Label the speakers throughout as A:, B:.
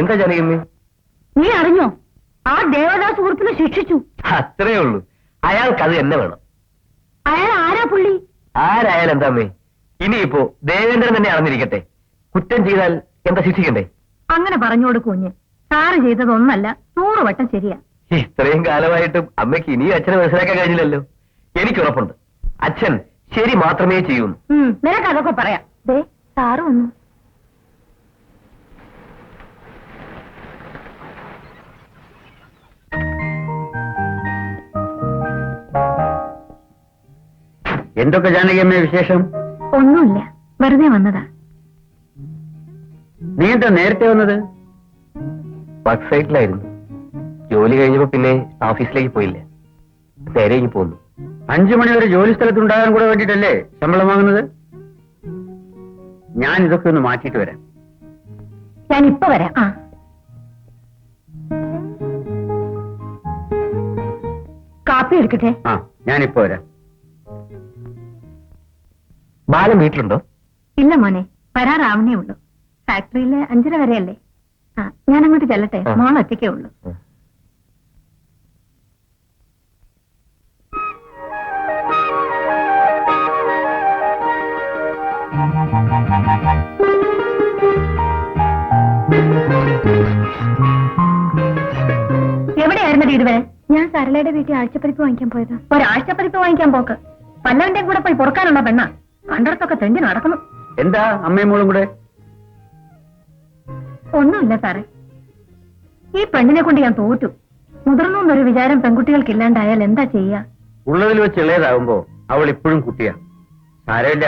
A: എന്താ ജാനകിയമ്മേ?
B: നീ അറിഞ്ഞോ? ആ ദേവദാസ് സുഹൃത്തിനെ ശിക്ഷിച്ചു.
A: അത്രേ ഉള്ളൂ. അയാൾക്ക് അത് എന്നെ വേണം.
B: അയാൾ ആരാ പുള്ളി?
A: ആരായാലും എന്താ അമ്മേ? ഇനിയിപ്പോ ദേവേന്ദ്രൻ തന്നെ അറിഞ്ഞിരിക്കട്ടെ. കുറ്റം ചെയ്താൽ എന്താ ശിക്ഷിക്കണ്ടേ?
B: അങ്ങനെ പറഞ്ഞോടു കുഞ്ഞ്. സാറ് ചെയ്തതൊന്നല്ല നൂറ് വട്ടം ശരിയാ.
A: ഇത്രയും കാലമായിട്ടും അമ്മയ്ക്ക് ഇനിയും അച്ഛനെ മനസ്സിലാക്കാൻ കഴിഞ്ഞില്ലല്ലോ. എനിക്ക് ഉറപ്പുണ്ട്. അച്ഛൻ ശരി മാത്രമേ ചെയ്യൂ
B: നിനക്കതൊക്കെ നിനക്ക് അതൊക്കെ പറയാം. ദേ സാറ് വന്നു.
C: എന്തൊക്കെ ജാനകിയമ്മേ വിശേഷം?
B: ഒന്നുമില്ല. വെറുതെ വന്നതാ.
C: നീ എന്താ നേരത്തെ വന്നത്?
A: വർക്ക് സൈറ്റിലായിരുന്നു. ജോലി കഴിഞ്ഞപ്പോ പിന്നെ ഓഫീസിലേക്ക് പോയില്ല. നേരെ ഇങ്ങി പോന്നു.
C: അഞ്ചു മണി വരെ ജോലി സ്ഥലത്ത് ഉണ്ടാകാൻ കൂടെ വേണ്ടിട്ടല്ലേ ശമ്പളം വാങ്ങുന്നത്? ഞാൻ ഇതൊക്കെ ഒന്ന് മാറ്റിയിട്ട് വരാം.
B: ഞാൻ ഇപ്പൊ വരാം. ആ. കാപ്പി എടുക്കട്ടെ?
C: ആ ഞാനിപ്പോ വരാം.
A: ബാലൻ വീട്ടിലുണ്ടോ?
B: ഇല്ല മോനെ വരാറാവണേ ഉള്ളൂ. ഫാക്ടറിയിലെ അഞ്ചര വരെയല്ലേ? ആ ഞാൻ അങ്ങോട്ട് ചെല്ലട്ടെ. മോൾ ഒറ്റയ്ക്കേ ഉള്ളൂ. എവിടെയായിരുന്നു ഇതുവരെ ഞാൻ സരളയുടെ വീട്ടിൽ ആഴ്ചപ്പതിപ്പ് വാങ്ങിക്കാൻ പോയതാ. ഒരാഴ്ചപ്പതിപ്പ് വാങ്ങിക്കാൻ പോക്ക്. പല്ലവന്റെ കൂടെ പോയി പൊറുക്കാനുള്ള പെണ്ണ. കണ്ടിടത്തൊക്കെ തെണ്ടി നടക്കുന്നു.
C: എന്താ അമ്മയും മോളും കൂടെ?
B: ഒന്നുമില്ല സാറേ. ഈ പെണ്ണിനെ കൊണ്ട് ഞാൻ തോറ്റു. മുതിർന്നു എന്നൊരു വിചാരം പെൺകുട്ടികൾക്ക് ഇല്ലാണ്ടായാൽ എന്താ ചെയ്യാ?
C: ഉള്ളതിൽ വെച്ച് ഇളയതാകുമ്പോ അവൾ ഇപ്പോഴും കുട്ടിയാ. സാരമില്ല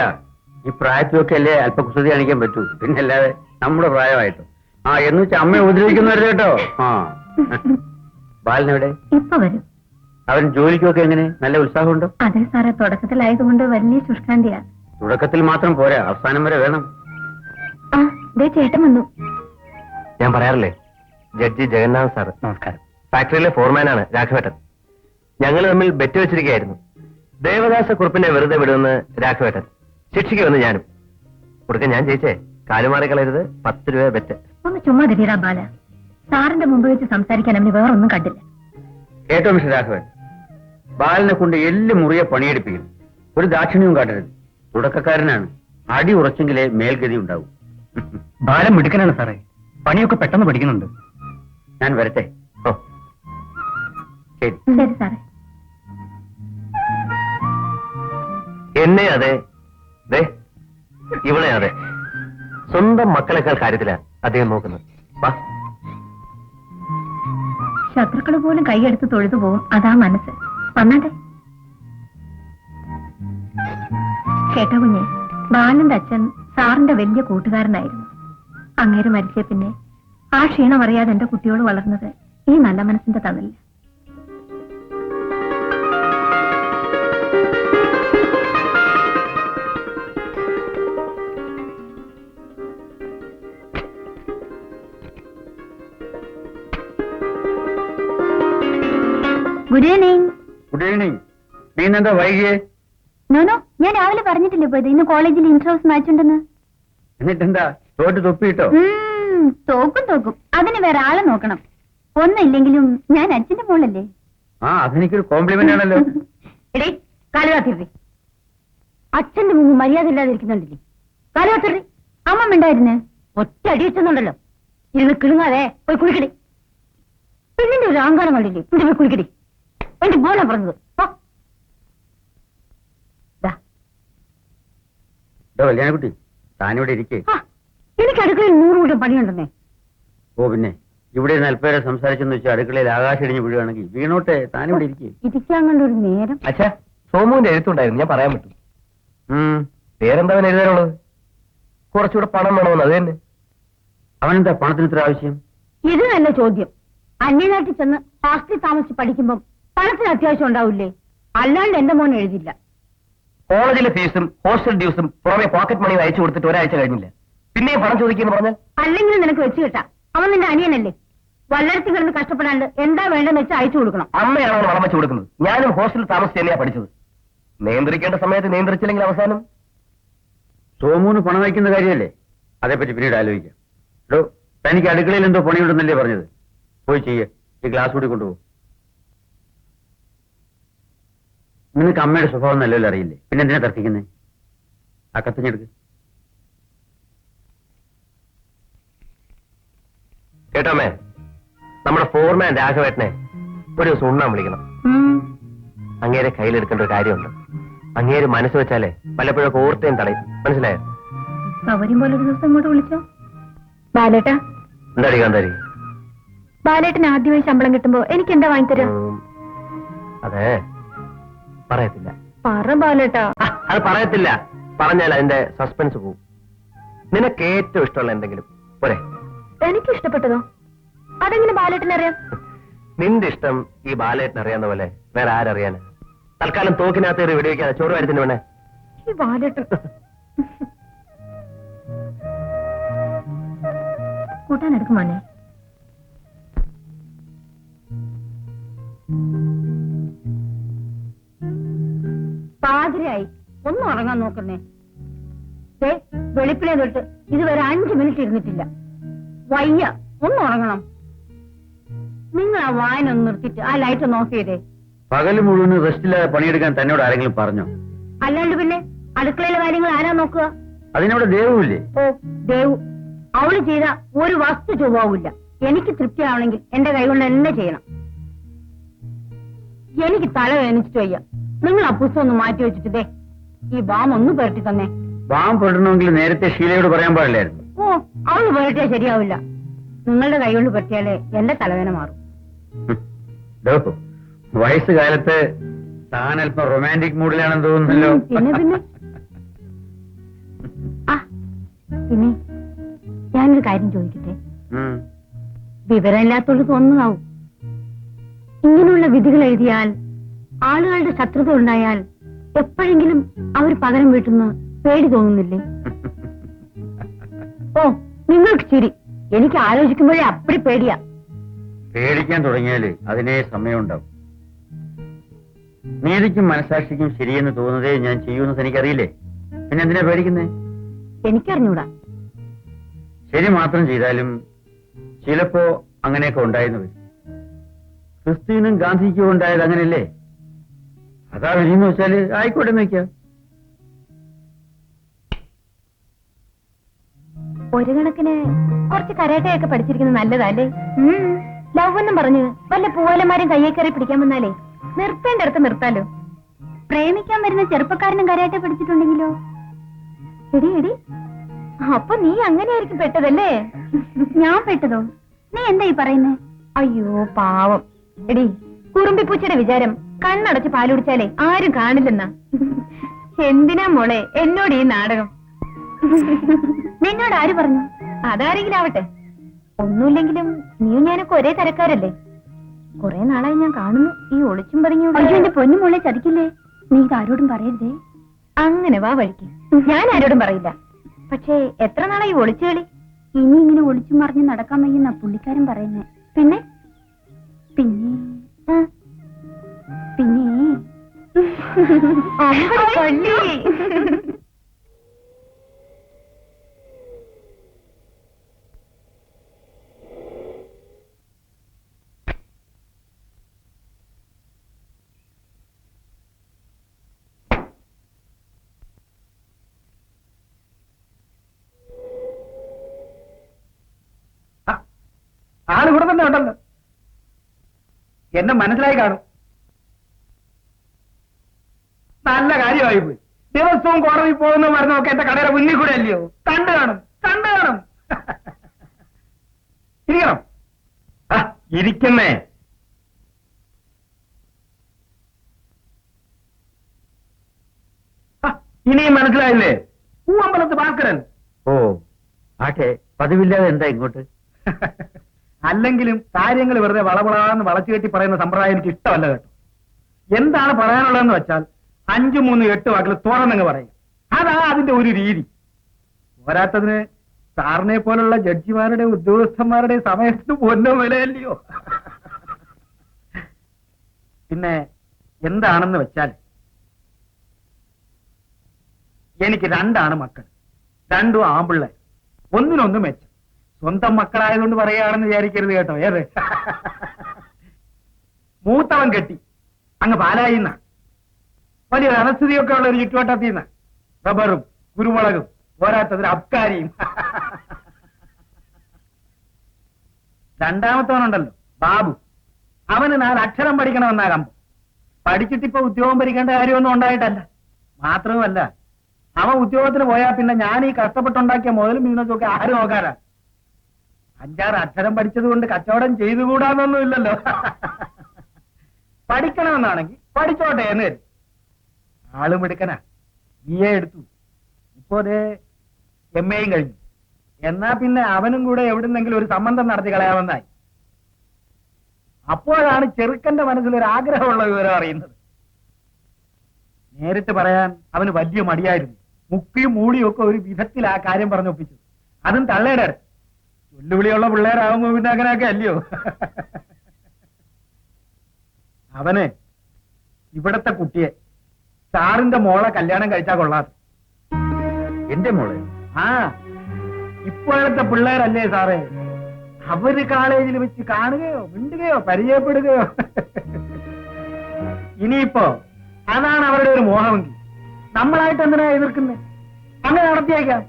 C: ഈ പ്രായത്തിലൊക്കെ അല്ലേ അല്പ കുസൃതി കാണിക്കാൻ പറ്റൂ. പിന്നെ അല്ലാതെ നമ്മുടെ പ്രായമായിട്ടോ. ആ എന്ന് വെച്ചാൽ അമ്മയെ ഉപദ്രവിക്കുന്നവരെ കേട്ടോ? ആ. ബാലനെവിടെ?
B: ഇപ്പൊ വരും.
C: അവൻ ജോലിക്കൊക്കെ എങ്ങനെ? നല്ല ഉത്സാഹമുണ്ടോ?
B: അതെ സാറേ തുടക്കത്തിലായതുകൊണ്ട് വലിയ ശുഷ്കാന്തിയാ.
C: തുടക്കത്തിൽ മാത്രം പോരാ അവസാനം വരെ വേണം.
B: ആ ദേ ചേട്ടൻ വന്നു.
A: ഞാൻ പറയാറില്ലേ? ജഡ്ജി ജഗന്നാഥ് സാർ
C: നമസ്കാരം.
A: ഫാക്ടറിയിലെ ഫോർമാൻ ആണ് രാഘവേട്ടൻ. ഞങ്ങൾ തമ്മിൽ ബെറ്റ് വെച്ചിരിക്കുകയായിരുന്നു. ദേവദാസ കുറിപ്പിനെ വെറുതെ വിടുമെന്ന് രാഘവേട്ടൻ. ശിക്ഷിക്കുമെന്ന് ഞാനും. കൊടുക്കാൻ ഞാൻ ജയിച്ചേ. കാലുമാറി കളയരുത്. പത്ത് രൂപ ബെറ്റ്.
B: ഒന്ന് ചുമ്മാ തിരിയടാ ബാല. സാറിന്റെ മുമ്പ് വെച്ച് സംസാരിക്കാൻ അവന് വേറൊന്നും കണ്ടില്ല.
C: കേട്ടോ മിസ്റ്റർ രാഘവൻ ബാലനെ കൊണ്ട് എല്ല് മുറിയെ പണിയെടുപ്പിക്കും. ഒരു ദാക്ഷിണ്യവും കാട്ടരുത്. തുടക്കക്കാരനാണ്. അടി ഉറച്ചെങ്കിലേ മേൽഗതി ഉണ്ടാവും.
A: ഭാരം മിടുക്കനാണ് സാറേ. പണിയൊക്കെ പെട്ടെന്ന് പഠിക്കുന്നുണ്ട്.
C: ഞാൻ വരട്ടെ.
A: ഓ.
C: ശരി.
B: ശരി സാറേ.
A: എന്നെ അതെ. ദേ ഇവളെ അതെ. സ്വന്തം മക്കളെക്കാൾ കാര്യത്തിലാ അദ്ദേഹം നോക്കുന്നത്. വാ.
B: ശത്രുക്കൾ പോലും കൈയെടുത്ത് തൊഴുതു പോകും. അതാ മനസ്സ്. വന്നാട്ടെ. കേട്ടോ കുഞ്ഞെ ബാലന്റെ അച്ഛൻ സാറിന്റെ വലിയ കൂട്ടുകാരനായിരുന്നു. അങ്ങേര് മരിച്ച പിന്നെ ആ ക്ഷീണം അറിയാതെ എന്റെ കുട്ടിയോട് വളർന്നത് ഈ നല്ല മനസ്സിന്റെ തന്നില്ല ഗുഡ് ഈവനിങ്.
C: Good evening. നീ എന്താ വൈകിയേ?
B: നോനോ. ഞാൻ രാവിലെ പറഞ്ഞിട്ടില്ലേ പോയത്? ഇന്ന് കോളേജിൽ ഇൻട്രോസ് മാച്ച് ഉണ്ടെന്ന്?
C: എന്നിട്ടെന്താ?
B: ഉം, തോക്കും തോക്കും. അതിന് വേറെ ആളെ നോക്കണം. ഒന്നില്ലെങ്കിലും ഞാൻ അച്ഛന്റെ മോളല്ലേ?
C: ആ അതെനിക്കൊരു കോംപ്ലിമെന്റ് ആണല്ലോ.
B: എടേ കാലുകാത്തിരി അച്ഛന്റെ മുമ്പ് മര്യാദ ഇല്ലാതിരിക്കുന്നുണ്ടല്ലേ? കാലുകാത്തിരി അമ്മ ഉണ്ടായിരുന്നേ ഒറ്റ അടി വെച്ചെന്നുണ്ടല്ലോ. ഇരുന്ന് കിളുങ്ങാതെ പോയി കുളിക്കടി. പെണ്ണിന്റെ ഒരു അഹങ്കാരം കണ്ടില്ലേ? ഇവിടെ പോയി കുളിക്കടി. എന്റെ മോനെ പറഞ്ഞത് പോ. ദാ,
C: ഇതോ കല്യാണക്കുട്ടി താനിവിടെ ഇരിക്കേ.
B: എനിക്ക് അടുക്കളയിൽ നൂറ് കൂട്ടം പണിയുണ്ടെന്നേ.
C: ഓ പിന്നെ ഇവിടെ ഇരുന്ന് അല്പേരെ സംസാരിച്ചെന്ന് വെച്ചാൽ അടുക്കളയിൽ ആകാശം ഇടിഞ്ഞ് വീഴുകയാണെങ്കിൽ വീണോട്ടെ താനിവിടെ ഇരിക്കേ.
B: ഇരിക്കാൻ കണ്ട ഒരു നേരം.
A: അച്ഛാ സോമുവിന്റെ എഴുത്തുണ്ടായിരുന്നു ഞാൻ പറയാൻ പറ്റും. പേരെന്താ അവൻ എഴുതാനുള്ളത്? കുറച്ചുകൂടെ പണം വേണമെന്ന് അത് തന്നെ.
C: അവനെന്താ പണത്തിന് ഇത്ര ആവശ്യം?
B: ഇത് നല്ല ചോദ്യം. അന്യനാട്ടിൽ ചെന്ന് ഹോസ്റ്റലിൽ താമസിച്ച് പഠിക്കുമ്പോൾ പണത്തിന് അത്യാവശ്യം ഉണ്ടാവില്ലേ? അല്ലാണ്ട് എന്റെ മോൻ എഴുതില്ല.
A: കോളേജിലെ ഫീസും ഹോസ്റ്റൽ ഡ്യൂസും പുറമെ പോക്കറ്റ് മണി അയച്ചു കൊടുത്തിട്ട് ഒരാഴ്ച കഴിഞ്ഞില്ല. പിന്നെയും പണം ചോദിക്കുന്നു പറഞ്ഞു?
B: അല്ലെങ്കിൽ നിനക്ക് വെച്ച് കിട്ടാം. അവൻ നിന്റെ അനിയനല്ലേ? വല്ലടത്തി കിടന്ന് കഷ്ടപ്പെടാണ്ട് എന്താ വേണ്ടെന്ന് വെച്ച് അയച്ചു കൊടുക്കണം.
A: അമ്മയാണ് അവന് വളം വെച്ച് കൊടുക്കുന്നത്? ഞാനും ഹോസ്റ്റലിൽ താമസിച്ച് തന്നെയാ പഠിച്ചത്. നിയന്ത്രിക്കേണ്ട സമയത്ത് നിയന്ത്രിച്ചില്ലെങ്കിൽ അവസാനം?
C: സോമൂന്ന് പണം വയ്ക്കുന്ന കാര്യമല്ലേ? അതേപ്പറ്റി പിന്നീട് ആലോചിക്കാം. എടോ തനിക്ക് അടുക്കളയിൽ എന്തോ പണിയുണ്ടെന്നല്ലേ പറഞ്ഞത്? പോയി ചെയ്യേ. ഈ ഗ്ലാസ് കൂടി കൊണ്ടുപോകും നിനക്ക് അമ്മയുടെ സ്വഭാവം നല്ലല്ലോ അറിയില്ലേ? പിന്നെ എന്തിനാ തർക്കിക്കുന്നേ? ആ കത്തിഞ്ഞെടുക്ക്
A: കേട്ടോമേ നമ്മുടെ ഫോർമാൻ രാഘവേട്ടനെ ഒരു ദിവസം ഉണ്ണാൻ വിളിക്കണം. അങ്ങേരെ കയ്യിലെടുക്കേണ്ട ഒരു കാര്യമുണ്ട്. അങ്ങേര് മനസ്സ് വെച്ചാലേ പലപ്പോഴൊക്കെ ഓർത്തേം തടയും. മനസ്സിലായോ?
B: സൗകര്യം പോലെ ഒരു ദിവസം ഇങ്ങോട്ട് വിളിച്ചോ. ബാലേട്ടാ.
A: എന്താടി കാന്താരി?
B: ബാലേട്ടന് ആദ്യമായി ശമ്പളം കിട്ടുമ്പോ എനിക്ക് എന്താ വാങ്ങിത്തരാ
A: അതെ. പറയത്തില്ല.
B: പറ ബാലേട്ടാ.
A: അത് പറയത്തില്ല. പറഞ്ഞാൽ അതിന്റെ സസ്പെൻസ് പോവും. നിനക്ക് ഏറ്റവും ഇഷ്ടമുള്ള എന്തെങ്കിലും? പോരെ.
B: എനിക്ക് ഇഷ്ടപ്പെട്ടതോ അതെങ്ങനെ ബാലേട്ടനറിയാം?
A: നിന്റെ ഇഷ്ടം ഈ ബാലേട്ടൻ അറിയാവുന്ന പോലെ വേറെ ആരറിയാന്? തൽക്കാലം തോക്കിനകത്ത് കയറി വെടിവെക്കാതെ ചോറ് കാര്യത്തിന് വേണേ
B: ഈ ബാലേട്ടൻ. കൂട്ടാൻ എടുക്കുമോനെ പാതിരായി. ഒന്നും ഉറങ്ങാൻ നോക്കുന്നേ. വെളുപ്പിനെ തൊട്ട് ഇതുവരെ അഞ്ചു മിനിറ്റ് ഇരുന്നിട്ടില്ല. വയ്യ ഒന്ന് ഉറങ്ങണം. നിങ്ങൾ ആ വായന ഒന്ന് നിർത്തിയിട്ട് ആ ലൈറ്റ് ഒന്ന് ഓഫ് ചെയ്തേ.
C: പകൽ മുഴുവൻ റെസ്റ്റില്ലാതെ പണിയെടുക്കാൻ തന്നോട് ആരെങ്കിലും പറഞ്ഞോ?
B: അല്ലാണ്ട് പിന്നെ അടുക്കളയിലെ കാര്യങ്ങൾ ആരാ നോക്കുക?
C: അതിനവിടെ ദേവുമില്ലേ
B: ഓ ദേവു. അവൾ ചെയ്ത ഒരു വസ്തു ചൊവ്വാവില്ല എനിക്ക് തൃപ്തിയാവണമെങ്കിൽ എന്റെ കൈകൊണ്ട് എന്നെ ചെയ്യണം. എനിക്ക് തല വേദനിച്ചിട്ട് വയ്യ. നിങ്ങൾ ആ പുസ്തകം ഒന്ന് മാറ്റി വെച്ചിട്ട് ഈ ബാം ഒന്ന് പുരട്ടി തന്നെ.
C: ബാം പുരട്ടണമെങ്കിൽ നേരത്തെ ശീലയോട് പറയാൻ പാടില്ലായിരുന്നു.
B: ഓ അവൾ പുരട്ടിയാ ശരിയാവില്ല. നിങ്ങളുടെ കൈകൊണ്ട് പുരട്ടിയാലേ എന്റെ തലവേന മാറും.
C: വയസ്സുകാലത്ത് താൻ അല്പം റൊമാന്റിക് മൂഡിലാണെന്ന് തോന്നുന്നല്ലോ.
B: പിന്നെ പിന്നെ. ആ പിന്നെ ഞാനൊരു കാര്യം ചോദിക്കട്ടെ? വിവരമില്ലാത്തോട് തോന്നുന്നതാവും ഇങ്ങനെയുള്ള വിധികൾ എഴുതിയാൽ ആളുകളുടെ ശത്രുത ഉണ്ടായാൽ എപ്പോഴെങ്കിലും അവർ പകരം വീട്ടുന്ന പേടി തോന്നുന്നില്ലേ? ഓ നിങ്ങൾക്ക് ശരി എനിക്ക് ആലോചിക്കുമ്പോഴേ അപ്പടി പേടിയാ.
C: പേടിക്കാൻ തുടങ്ങിയാൽ അതിനേ സമയമുണ്ടാവും. നീതിക്കും മനസാക്ഷിക്കും ശരിയെന്ന് തോന്നുന്നതേ ഞാൻ ചെയ്യൂന്ന് എനിക്കറിയില്ലേ? പിന്നെ എന്തിനാ പേടിക്കുന്നേ?
B: എനിക്കറിഞ്ഞൂടാ.
C: ശരി മാത്രം ചെയ്താലും ചിലപ്പോ അങ്ങനെയൊക്കെ ഉണ്ടായിരുന്നു ക്രിസ്ത്യനും ഗാന്ധിക്കും ഉണ്ടായത് അങ്ങനെയല്ലേ? അതാ എന്ന് വെച്ചാൽ ആയിക്കോട്ടെ നോക്കിയ
B: ഒരു കണക്കിന് കുറച്ച് കരാട്ടയൊക്കെ പഠിച്ചിരിക്കുന്നത് നല്ലതല്ലേ? ലവ് എന്നും പറഞ്ഞു വല്ല പൂവലന്മാരും കയ്യെ കയറി പിടിക്കാൻ വന്നാലേ നിർത്തേണ്ടടുത്ത് നിർത്താലോ? പ്രേമിക്കാൻ വരുന്ന ചെറുപ്പക്കാരനും കരാട്ടെ പഠിച്ചിട്ടുണ്ടെങ്കിലോ എടി എടി. അപ്പൊ നീ അങ്ങനെയായിരിക്കും പെട്ടതല്ലേ? ഞാൻ പെട്ടതോ? നീ എന്താ ഈ പറയുന്നേ? അയ്യോ പാവം. എടി കുറുമ്പിപ്പൂച്ചയുടെ വിചാരം കണ്ണടച്ച് പാലുടിച്ചാലേ ആരും കാണില്ലെന്നാ. എന്തിനാ മോളെ എന്നോട് ഈ നാടകം? നിന്നോട് ആര് പറഞ്ഞു? അതാരെങ്കിലും ആവട്ടെ. ഒന്നുമില്ലെങ്കിലും നീ ഞാനൊക്കെ ഒരേ തരക്കാരല്ലേ? കുറെ നാളായി ഞാൻ കാണുന്നു. ഈ ഒളിച്ചും പറഞ്ഞു അയ്യോ എന്റെ പൊന്നു മോളെ ചതിക്കില്ലേ? നീ ഇത് ആരോടും പറയരുതേ. അങ്ങനെ വാ വഴിക്ക്. ഞാൻ ആരോടും പറയില്ല. പക്ഷേ എത്ര നാളായി ഒളിച്ചു കളി? ഇനി ഇങ്ങനെ ഒളിച്ചു മറിഞ്ഞ് നടക്കാൻ വയ്യെന്നാ പുള്ളിക്കാരൻ പറയുന്നേ. പിന്നെ? പിന്നെ? ആ, പിന്നെ അമ്പടി കൊല്ലി
D: ആൾ ഇവിടെ തന്നെ ഉണ്ടല്ലോ. എന്നെ മനസ്സിലായി കാണും. നല്ല കാര്യമായി പോയി. ദിവസവും കോടതി പോകുന്ന മരുന്നൊക്കെ എന്റെ കടയുടെ മുന്നിൽ കൂടെ അല്ലയോ? കണ്ടു കാണും കണ്ടു കാണും. ഇരിക്കണം.
A: ഇരിക്കുന്നേ.
D: ഇനിയും മനസ്സിലായില്ലേ? പൂവമ്പലത്ത് ഭാസ്കരൻ
C: ഓ ആട്ടെ പതിവില്ലാതെ എന്താ ഇങ്ങോട്ട്?
D: അല്ലെങ്കിലും കാര്യങ്ങൾ വെറുതെ വളവളാന്ന് വളച്ചു കെട്ടി പറയുന്ന സമ്പ്രദായം എനിക്ക് ഇഷ്ടമല്ല കേട്ടോ. എന്താണ് പറയാനുള്ളതെന്ന് വെച്ചാൽ അഞ്ചു മൂന്ന് എട്ട് വാക്കിൽ തുറന്നങ്ങ് പറയും. അതാ അതിന്റെ ഒരു രീതി. പോരാത്തതിന് സാറിനെ പോലുള്ള ജഡ്ജിമാരുടെ ഉദ്യോഗസ്ഥന്മാരുടെ സമയത്ത് പൊന്നും വിലയല്ലയോ? പിന്നെ എന്താണെന്ന് വെച്ചാൽ എനിക്ക് രണ്ടാണ് മക്കൾ. രണ്ടും ആമ്പിള്ളേ ഒന്നിനൊന്നും മെച്ചം. സ്വന്തം മക്കളായതുകൊണ്ട് പറയുകയാണെന്ന് വിചാരിക്കരുത് കേട്ടോ. ഏത്? മൂത്തവൻ കെട്ടി. അങ്ങ് പാലായിന്ന വലിയ അനസ്ഥിതിയൊക്കെ ഉള്ള ഒരു ചുറ്റുവട്ടത്തിൽ നിന്ന് റബ്ബറും കുരുമുളകും പോരാത്തതിന് അബ്കാരിയും. രണ്ടാമത്തവനുണ്ടല്ലോ ബാബു. അവന് നാല് അക്ഷരം പഠിക്കണമെന്നാ കമ്പം. പഠിച്ചിട്ടിപ്പോ ഉദ്യോഗം ഭരിക്കേണ്ട കാര്യമൊന്നും ഉണ്ടായിട്ടല്ല. മാത്രവുമല്ല അവൻ ഉദ്യോഗത്തിന് പോയാൽ പിന്നെ ഞാൻ ഈ കഷ്ടപ്പെട്ടുണ്ടാക്കിയ മുതലും ബിസിനസ്സൊക്കെ ആര് നോക്കാനാ? അഞ്ചാറ് അക്ഷരം പഠിച്ചത് കൊണ്ട് കച്ചവടം ചെയ്തുകൂടാന്നൊന്നും ഇല്ലല്ലോ പഠിക്കണമെന്നാണെങ്കിൽ പഠിച്ചോട്ടെ എന്ന് കരുതി. ആളും എടുക്കനാ. ബി എടുത്തു. ഇപ്പോ ദേ എം എയും കഴിഞ്ഞു. എന്നാ പിന്നെ അവനും കൂടെ എവിടുന്നെങ്കിലും ഒരു സംബന്ധം നടത്തി കളയാമെന്നായി. അപ്പോഴാണ് ചെറുക്കന്റെ മനസ്സിൽ ഒരു ആഗ്രഹമുള്ള വിവരം അറിയുന്നത്. നേരിട്ട് പറയാൻ അവന് വലിയ മടിയായിരുന്നു. മുക്കിയും മൂടിയും ഒക്കെ ഒരു വിധത്തിൽ ആ കാര്യം പറഞ്ഞൊപ്പിച്ചു അതും തള്ളേടെ വെല്ലുവിളിയുള്ള പിള്ളേരാകുമ്പോ പിന്നെ അങ്ങനെയൊക്കെ അല്ലയോ? അവന് ഇവിടത്തെ കുട്ടിയെ സാറിന്റെ മോളെ കല്യാണം കഴിച്ചാ കൊള്ളാം.
C: എന്റെ മോളെ?
D: ആ ഇപ്പോഴത്തെ പിള്ളേരല്ലേ സാറേ? അവർ കോളേജിൽ വെച്ച് കാണുകയോ മിണ്ടുകയോ പരിചയപ്പെടുകയോ. ഇനിയിപ്പോ അതാണ് അവരുടെ ഒരു മോഹമെങ്കിൽ. നമ്മളായിട്ട് എന്തിനാ എതിർക്കുന്നത് അങ്ങനെ നടത്തിയേക്കാം.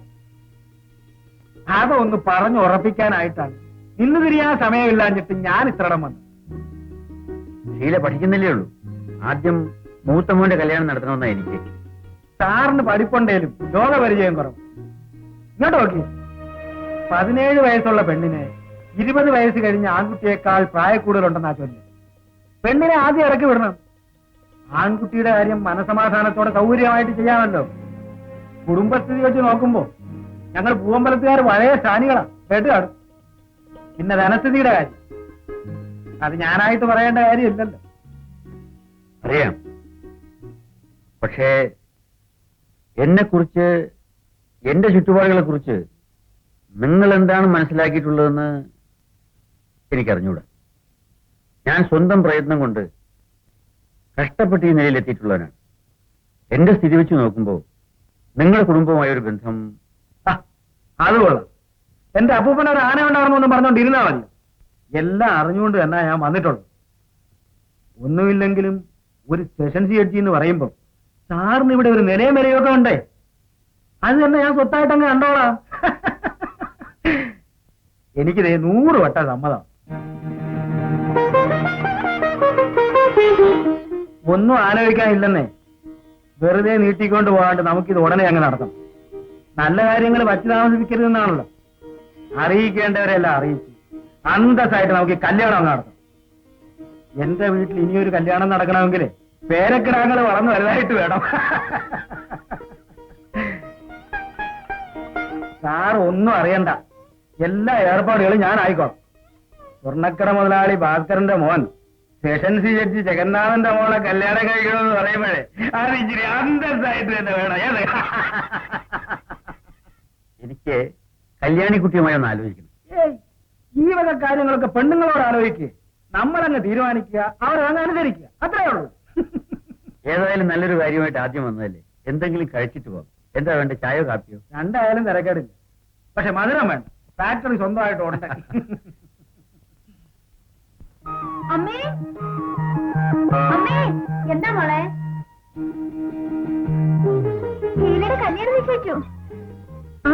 D: അതൊന്ന് പറഞ്ഞു ഉറപ്പിക്കാനായിട്ടാണ്. നിന്ന് തിരിയാൻ സമയമില്ലാഞ്ഞിട്ട് ഞാൻ ഇത്രടം വന്നു.
C: ശീല പഠിക്കുന്നില്ലേ ഉള്ളൂ. ആദ്യം മൂത്ത മോന്റെ കല്യാണം നടത്തണമെന്നാ എനിക്ക്.
D: സാറിന് പഠിപ്പുണ്ടേലും ലോകപരിചയം കുറവ്. ഇങ്ങോട്ട് നോക്കി. പതിനേഴ് വയസ്സുള്ള പെണ്ണിനെ ഇരുപത് വയസ്സ് കഴിഞ്ഞ ആൺകുട്ടിയേക്കാൾ പ്രായക്കൂടുതലുണ്ടെന്നാ ചൊല്ലി. പെണ്ണിനെ ആദ്യം ഇറക്കി വിടണം. ആൺകുട്ടിയുടെ കാര്യം മനസമാധാനത്തോടെ സൗകര്യമായിട്ട് ചെയ്യാമല്ലോ. കുടുംബസ്ഥിതി വെച്ച് നോക്കുമ്പോ ഞങ്ങൾ പൂവമ്പലത്തുകാർ പഴയ സ്ഥാനികളാ. കാണും. പിന്നെ ധനസ്ഥിതിയുടെ കാര്യം. അത് ഞാനായിട്ട് പറയേണ്ട കാര്യമില്ലല്ലോ.
C: അറിയാം. പക്ഷേ എന്നെ കുറിച്ച് എന്റെ ചുറ്റുപാടുകളെ കുറിച്ച് നിങ്ങൾ എന്താണ് മനസ്സിലാക്കിയിട്ടുള്ളതെന്ന് എനിക്കറിഞ്ഞൂടാ. ഞാൻ സ്വന്തം പ്രയത്നം കൊണ്ട് കഷ്ടപ്പെട്ട് ഈ നിലയിലെത്തിയിട്ടുള്ളവനാണ്. എന്റെ സ്ഥിതി വെച്ച് നോക്കുമ്പോൾ നിങ്ങളുടെ കുടുംബവുമായ ഒരു ബന്ധം
D: അത് എന്റെ അപ്പൂപ്പന ഒരു ആന ഉണ്ടായിരുന്നു എന്ന് പറഞ്ഞോണ്ടിരുന്നാ മതി. എല്ലാം അറിഞ്ഞുകൊണ്ട് തന്നെ ഞാൻ വന്നിട്ടുള്ളൂ ഒന്നുമില്ലെങ്കിലും ഒരു സെഷൻ സി എന്ന് പറയുമ്പോ സാറിന് ഇവിടെ ഒരു നിലയും വിലയൊക്കെ ഉണ്ടേ. അത് തന്നെ ഞാൻ സ്വത്തായിട്ട് അങ്ങ് കണ്ടോളാം. എനിക്കിതേ നൂറ് വട്ട സമ്മതം. ഒന്നും ആലോചിക്കാനില്ലെന്നേ. വെറുതെ നീട്ടിക്കൊണ്ട് പോകാണ്ട് നമുക്കിത് ഉടനെ അങ്ങ് നടത്തണം. നല്ല കാര്യങ്ങൾ വച്ചു താമസിപ്പിക്കരുതെന്നാണല്ലോ. അറിയിക്കേണ്ടവരെല്ലാം അറിയിച്ചു. അന്തസ്സായിട്ട് നമുക്ക് കല്യാണം അങ്ങ് നടത്താം എന്റെ വീട്ടിൽ ഇനിയൊരു കല്യാണം നടക്കണമെങ്കിൽ പേരക്കിടാങ്ങൾ വളർന്നു വലുതായിട്ട് വേണം. സാർ ഒന്നും അറിയണ്ട. എല്ലാ ഏർപ്പാടുകളും ഞാൻ ആയിക്കോളാം. സ്വർണക്കട മുതലാളി ഭാസ്കരന്റെ മോൻ സെഷൻസി ജഡ്ജി ജഗന്നാഥന്റെ മോളെ കല്യാണം കഴിക്കണമെന്ന് പറയുമ്പോഴേ അത് ഇച്ചിരി അന്തസ്സായിട്ട് തന്നെ വേണം. ഏത്?
C: എനിക്ക് കല്യാണിക്കുട്ടിയുമായി ഒന്ന് ആലോചിക്കണം.
D: ഈ വക കാര്യങ്ങളൊക്കെ പെണ്ണുങ്ങളോട് ആലോചിക്കുക നമ്മളങ്ങ് തീരുമാനിക്കുക അവരങ്ങ് അനുസരിക്കുക. അത്രേ ഉള്ളൂ.
C: ഏതായാലും നല്ലൊരു കാര്യമായിട്ട് ആദ്യം വന്നതല്ലേ? എന്തെങ്കിലും കഴിച്ചിട്ട് പോകും എന്താ വേണ്ട? ചായയോ കാപ്പിയോ?
D: രണ്ടായാലും തിരക്കേടില്ല. പക്ഷെ മധുരം വേണ്ട ഫാക്ടറി സ്വന്തമായിട്ട് ഉണ്ട്
B: അമ്മേ? അമ്മേ എന്താ മോളെ? ശീലയുടെ കല്യാണം നിശ്ചയിച്ചു ആ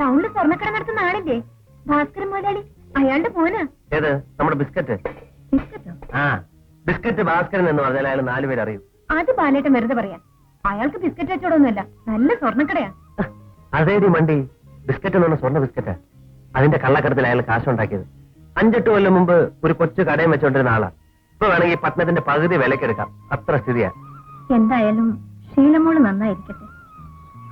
B: ടൗണിൽ സ്വർണക്കട നടത്തുന്ന ആളില്ലേ ഭാസ്കരൻ മുതലാളി അയാളുടെ മോനാ.
A: ഏത്? നമ്മുടെ ബിസ്ക്കറ്റ്.
B: ബിസ്ക്കറ്റോ?
A: ആ ബിസ്ക്കറ്റ് ഭാസ്കരൻ എന്ന് പറഞ്ഞാൽ അയാൾ നാലുപേര് അറിയും
B: അത് പാലേട്ടൻ വെറുതെ പറയാൻ അയാൾക്ക് ബിസ്ക്കറ്റ് വെച്ചോടൊന്നുമല്ല നല്ല സ്വർണക്കടയാ.
A: അതേടി മണ്ടി. ബിസ്ക്കറ്റ് എന്ന് പറഞ്ഞ സ്വർണ ബിസ്ക്കറ്റ്. അതിന്റെ കള്ളക്കടത്തിൽ അയാൾ കാശുണ്ടാക്കിയത്. അഞ്ചെട്ട് കൊല്ലം മുമ്പ് ഒരു കൊച്ചു കടയും വെച്ചോണ്ടിരുന്ന ആളാ. ഇപ്പൊ വേണമെങ്കിൽ പട്ടണത്തിന്റെ പകുതി വിലക്കെടുക്കാം. അത്ര സ്ഥിതിയാ.
B: എന്തായാലും ശീലമോൾ നന്നായിരിക്കട്ടെ.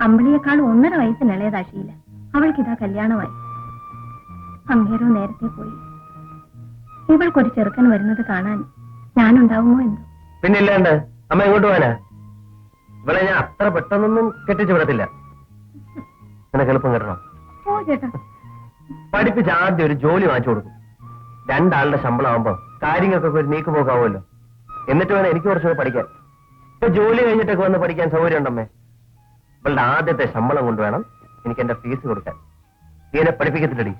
B: അമ്പിളിയേക്കാൾ ഒന്നര വയസ്സിന് ഇളയതാ ശീല. അവൾക്കിതാ കല്യാണമായി. അങ്ങേരോ നേരത്തെ പോയി. ഇവൾക്കൊരു ചെറുക്കൻ വരുന്നത് കാണാൻ ഞാനുണ്ടാവുമോ എന്തോ
A: പിന്നെ ഇല്ലാണ്ട്? അമ്മ എങ്ങോട്ട് പോവാനാ ഇവിടെ ഞാൻ അത്ര പെട്ടെന്നൊന്നും കെട്ടിച്ചു വിടത്തില്ല. നിനക്ക് എളുപ്പം
B: ഓ ചേട്ടാ.
A: പഠിപ്പിച്ച് ആദ്യം ഒരു ജോലി വാങ്ങിച്ചു കൊടുക്കും. രണ്ടാളുടെ ശമ്പളം ആവുമ്പോ കാര്യങ്ങൾക്കൊക്കെ ഒരു നീക്കുപോക്കാവുമല്ലോ എന്നിട്ട് വേണം എനിക്ക് കുറച്ചുകൂടെ പഠിക്കാൻ. ഇപ്പൊ ജോലി കഴിഞ്ഞിട്ടൊക്കെ വന്ന് പഠിക്കാൻ സൗകര്യം ഉണ്ടമ്മേ ഇവളുടെ ആദ്യത്തെ ശമ്പളം കൊണ്ട് വേണം എനിക്ക് എന്റെ ഫീസ് കൊടുക്കാൻ. നീ എന്നെ പഠിപ്പിക്കത്തില്ലടി.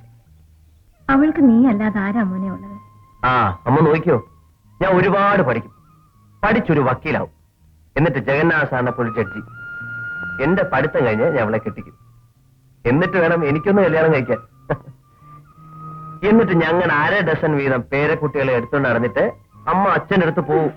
B: അവൾക്ക് നീ അല്ലാതെ ആരാ മോനെ ഉള്ളത്?
A: ആ അമ്മ നോക്കിയോ? ഞാൻ ഒരുപാട് പഠിക്കും. പഠിച്ചൊരു വക്കീലാവും. എന്നിട്ട് ജഗന്നാഥ സാറിനെ പോലെ ജഡ്ജി എന്റെ പഠിത്തം കഴിഞ്ഞ് ഞാൻ അവളെ കെട്ടിക്കും. എന്നിട്ട് വേണം എനിക്കൊന്ന് കല്യാണം കഴിക്കാൻ. എന്നിട്ട് ഞങ്ങൾ അര ഡസൻ വീതം പേരക്കുട്ടികളെ എടുത്തുകൊണ്ട് നടന്നിട്ട് അമ്മ അച്ഛന്റെ അടുത്ത് പോവും.